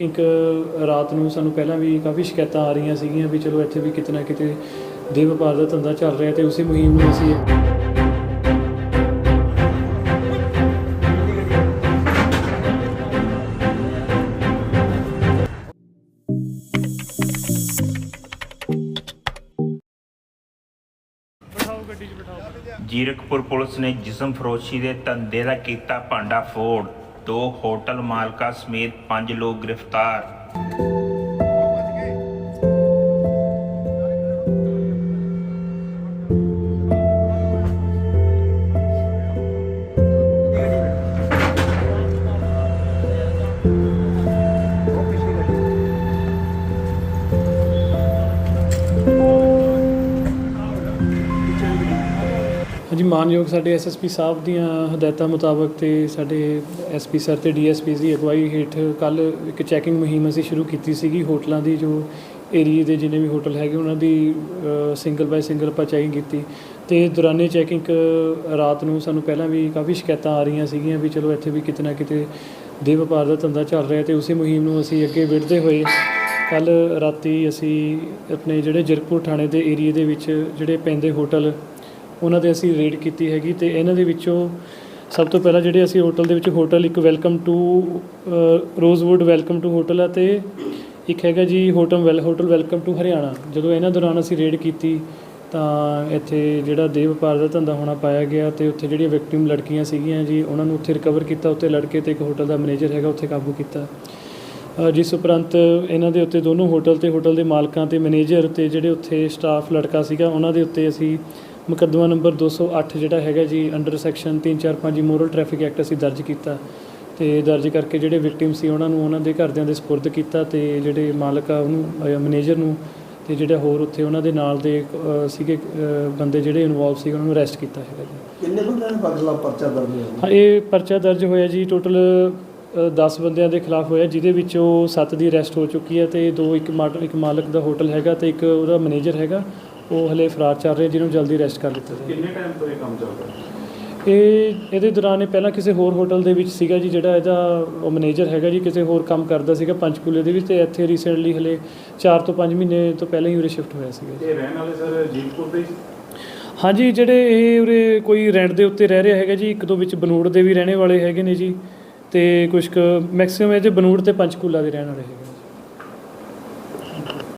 ਇੱਕ ਰਾਤ ਨੂੰ ਸਾਨੂੰ ਪਹਿਲਾਂ ਵੀ ਕਾਫੀ ਸ਼ਿਕਾਇਤਾਂ ਆ ਰਹੀਆਂ ਸੀਗੀਆਂ ਵੀ ਚਲੋ ਇੱਥੇ ਵੀ ਕਿਤੇ ਨਾ ਕਿਤੇ ਦੇ ਵਪਾਰ ਦਾ ਧੰਦਾ ਚੱਲ ਰਿਹਾ ਤੇ ਉਸੇ ਮੁਹਿੰਮ ਨੂੰ ਅਸੀਂ ਜੀਰਕਪੁਰ ਪੁਲਿਸ ਨੇ ਜਿਸਮ ਫਰੋਸ਼ੀ ਦੇ ਧੰਦੇ ਦਾ ਕੀਤਾ ਭਾਂਡਾ ਫੋੜ। ਦੋ ਹੋਟਲ ਮਾਲਕਾਂ ਸਮੇਤ ਪੰਜ ਲੋਕ ਗ੍ਰਿਫਤਾਰ। ਹਾਂਜੀ, ਮਾਨਯੋਗ ਸਾਡੇ ਐਸਐਸਪੀ ਸਾਹਿਬ ਦੀਆਂ ਹਦਾਇਤਾਂ ਮੁਤਾਬਕ ਤੇ ਸਾਡੇ ਐਸਪੀ ਸਰ ਤੇ ਡੀਐਸਪੀ ਦੀ ਅਗਵਾਈ ਹੇਠ ਕੱਲ ਇੱਕ ਚੈਕਿੰਗ ਮੁਹਿੰਮ ਅਸੀਂ ਸ਼ੁਰੂ ਕੀਤੀ ਸੀਗੀ ਹੋਟਲਾਂ ਦੀ, ਜੋ ਏਰੀਏ ਦੇ ਜਿੰਨੇ ਵੀ ਹੋਟਲ ਹੈਗੇ ਉਹਨਾਂ ਦੀ ਸਿੰਗਲ ਬਾਈ ਸਿੰਗਲ ਆਪਾਂ ਚੈਕਿੰਗ ਕੀਤੀ। ਤੇ ਦੌਰਾਨੇ ਚੈਕਿੰਗ ਰਾਤ ਨੂੰ ਸਾਨੂੰ ਪਹਿਲਾਂ ਵੀ ਕਾਫੀ ਸ਼ਿਕਾਇਤਾਂ ਆ ਰਹੀਆਂ ਸੀਗੀਆਂ ਵੀ ਚਲੋ ਇੱਥੇ ਵੀ ਕਿਤੇ ਨਾ ਕਿਤੇ ਦੇ ਵਪਾਰ ਦਾ ਧੰਦਾ ਚੱਲ ਰਿਹਾ ਤੇ ਉਸੇ ਮੁਹਿੰਮ ਨੂੰ ਅਸੀਂ ਅੱਗੇ ਵਧਦੇ ਹੋਏ ਕੱਲ ਰਾਤੀ ਅਸੀਂ ਆਪਣੇ ਜਿਹੜੇ ਜਰਕਪੁਰ ਥਾਣੇ ਦੇ ਏਰੀਏ ਦੇ ਵਿੱਚ ਜਿਹੜੇ ਪੈਂਦੇ ਹੋਟਲ ਉਹਨਾਂ ਦੇ ਅਸੀਂ ਰੇਡ ਕੀਤੀ ਹੈਗੀ ਤੇ ਇਹਨਾਂ ਦੇ ਵਿੱਚੋਂ ਸਭ ਤੋਂ ਪਹਿਲਾਂ ਜਿਹੜੇ ਅਸੀਂ ਹੋਟਲ ਦੇ ਵਿੱਚ ਹੋਟਲ ਇੱਕ welcome to Rosewood welcome to hotel ਆ ਤੇ ਇੱਕ ਹੈਗਾ ਜੀ hotel well hotel welcome to Haryana. ਜਦੋਂ ਇਹਨਾਂ ਦੌਰਾਨ ਅਸੀਂ ਰੇਡ ਕੀਤੀ ਤਾਂ ਇੱਥੇ ਜਿਹੜਾ ਦੇਹ ਵਪਾਰ ਦਾ ਧੰਦਾ ਹੋਣਾ ਪਾਇਆ ਗਿਆ ਤੇ ਉੱਥੇ ਜਿਹੜੀਆਂ ਵਿਕਟਿਮ ਲੜਕੀਆਂ ਸੀਗੀਆਂ ਜੀ, ਉਹਨਾਂ ਨੂੰ ਉੱਥੇ ਰਿਕਵਰ ਕੀਤਾ, ਉੱਥੇ ਲੜਕੇ ਤੇ ਇੱਕ ਹੋਟਲ ਦਾ ਮੈਨੇਜਰ ਹੈਗਾ, ਉੱਥੇ ਕਾਬੂ ਕੀਤਾ। ਜਿਸ ਉਪਰੰਤ ਇਹਨਾਂ ਦੇ ਉੱਤੇ ਦੋਨੋਂ ਹੋਟਲ ਤੇ ਹੋਟਲ ਦੇ ਮਾਲਕਾਂ ਤੇ ਮੈਨੇਜਰ ਤੇ ਜਿਹੜੇ ਉੱਥੇ ਸਟਾਫ ਲੜਕਾ ਸੀਗਾ, ਉਹਨਾਂ ਦੇ ਉੱਤੇ ਅਸੀਂ ਮੁਕੱਦਮਾ ਨੰਬਰ 208 ਜਿਹੜਾ ਹੈਗਾ ਜੀ under section 345 moral traffic act ਅਸੀਂ ਦਰਜ ਕੀਤਾ। ਤੇ ਦਰਜ ਕਰਕੇ ਜਿਹੜੇ ਵਿਕਟਿਮ ਸੀ ਉਹਨਾਂ ਨੂੰ ਉਹਨਾਂ ਦੇ ਘਰਦਿਆਂ ਦੇ ਸਪੁਰਦ ਕੀਤਾ ਤੇ ਜਿਹੜੇ ਮਾਲਕ ਆ ਉਹਨੂੰ ਮੈਨੇਜਰ ਨੂੰ ਤੇ ਜਿਹੜੇ ਹੋਰ ਉੱਥੇ ਉਹਨਾਂ ਦੇ ਨਾਲ ਦੇ ਸੀਗੇ ਬੰਦੇ ਜਿਹੜੇ ਇਨਵੋਲਵ ਸੀ ਉਹਨਾਂ ਨੂੰ ਅਰੈਸਟ ਕੀਤਾ ਹੈਗਾ ਜੀ। ਕਿੰਨੇ ਬੰਦਿਆਂ ਨੇ ਬਦਲਾ ਪਰਚਾ ਦਰਜ ਹੋਇਆ ਹਾਂ ਇਹ ਪਰਚਾ ਦਰਜ ਹੋਇਆ ਜੀ ਟੋਟਲ 10 ਬੰਦਿਆਂ ਦੇ ਖਿਲਾਫ ਹੋਇਆ ਜਿਹਦੇ ਵਿੱਚੋਂ 7 ਦੀ ਅਰੈਸਟ ਹੋ ਚੁੱਕੀ ਹੈ ਤੇ ਦੋ ਇੱਕ ਇੱਕ ਮਾਲਕ ਦਾ ਹੋਟਲ ਹੈਗਾ ਤੇ ਇੱਕ ਉਹਦਾ ਮੈਨੇਜਰ ਹੈਗਾ। ਉਹ ਹਲੇ ਫਰਾਰ ਚੱਲ ਰਿਹਾ ਜਿਹਨੂੰ ਜਲਦੀ ਅਰੈਸਟ ਕਰ ਲਿੱਤਾ ਜਾਵੇ। ਕਿੰਨੇ ਟਾਈਮ ਤੋਂ ਇਹ ਕੰਮ ਚੱਲਦਾ ਇਹ ਇਹਦੇ ਦੌਰਾਨ ਇਹ ਪਹਿਲਾਂ ਕਿਸੇ ਹੋਰ ਹੋਟਲ ਦੇ ਵਿੱਚ ਸੀਗਾ ਜੀ ਜਿਹੜਾ ਇਹਦਾ ਉਹ ਮੈਨੇਜਰ ਹੈਗਾ ਜੀ ਕਿਸੇ ਹੋਰ ਕੰਮ ਕਰਦਾ ਸੀਗਾ ਪੰਚਕੂਲੇ ਦੇ ਵਿੱਚ ਤੇ ਇੱਥੇ ਰੀਸੈਂਟਲੀ ਹਲੇ 4 ਤੋਂ 5 ਮਹੀਨੇ ਤੋਂ ਪਹਿਲਾਂ ਹੀ ਉਰੇ ਸ਼ਿਫਟ ਹੋਇਆ ਸੀਗਾ ਜੀ। ਇਹ ਰਹਿਣ ਵਾਲੇ ਸਰ ਜੀਤਪੁਰ ਦੇ ਹਾਂਜੀ ਜਿਹੜੇ ਇਹ ਉਰੇ ਕੋਈ ਰੈਂਟ ਦੇ ਉੱਤੇ ਰਹਿ ਰਿਹਾ ਹੈਗਾ ਜੀ ਇੱਕ ਦੋ ਵਿੱਚ ਬਨੂੜ ਦੇ ਵੀ ਰਹਿਣੇ ਵਾਲੇ ਹੈਗੇ ਨੇ ਜੀ ਤੇ ਕੁਝ ਕੁ ਮੈਕਸਿਮਮ ਇਹਦੇ ਬਨੂੜ ਤੇ ਪੰਚਕੂਲਾ ਦੇ ਰਹਿਣ ਵਾਲੇ ਹੈਗੇ